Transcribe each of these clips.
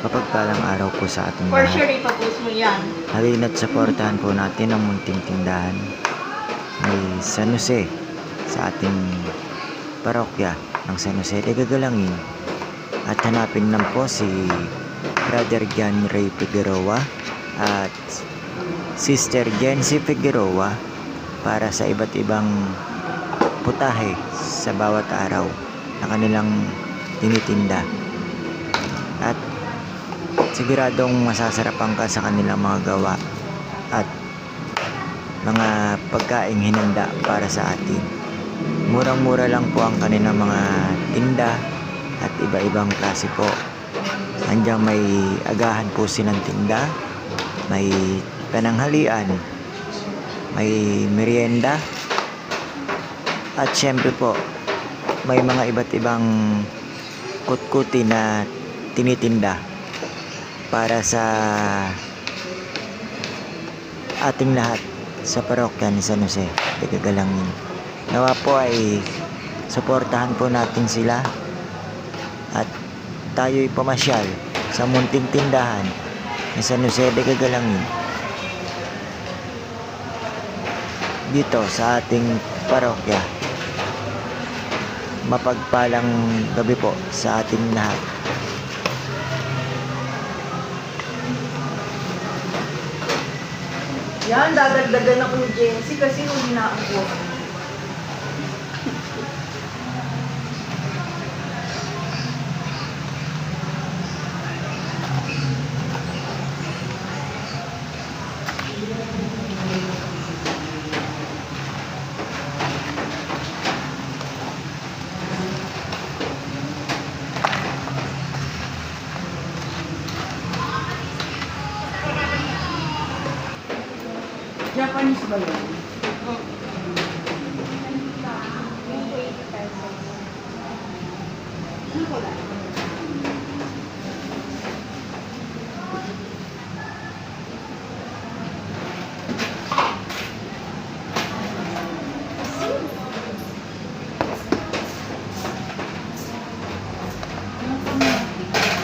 Mapagpalang araw po sa ating For lahat. sure, ipapost mo yan. Halina't supportahan po natin ang munting tindahan may San Jose sa ating parokya ng San Jose de Gagalangin at hanapin lang po si Brother John Ray Figueroa at Sister Jency Figueroa para sa iba't ibang putahe sa bawat araw na kanilang tinitinda at siguradong masasarapan ka sa kanilang mga gawa at mga pagkaing hinanda para sa atin. Murang-mura lang po ang kanilang mga tinda at iba-ibang klase po. Andiyan may agahan po silang tinda, may pananghalian, may merienda, at syempre po, may mga iba't ibang kutkuti na tinitinda para sa ating lahat sa parokya ni San Jose de Gagalangin. Nawa po ay suportahan po natin sila at tayo'y pamasyal sa munting tindahan ni San Jose de Gagalangin dito sa ating parokya. Mapagpalang gabi po sa ating lahat. Yan, dadagdagan ako ni Jency kasi huli na ako. Japanese ba yun?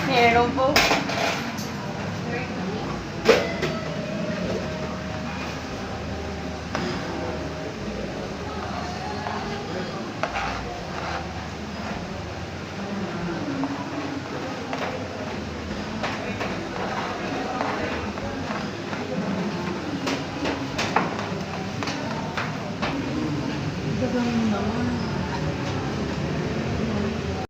Meron po. ka naman.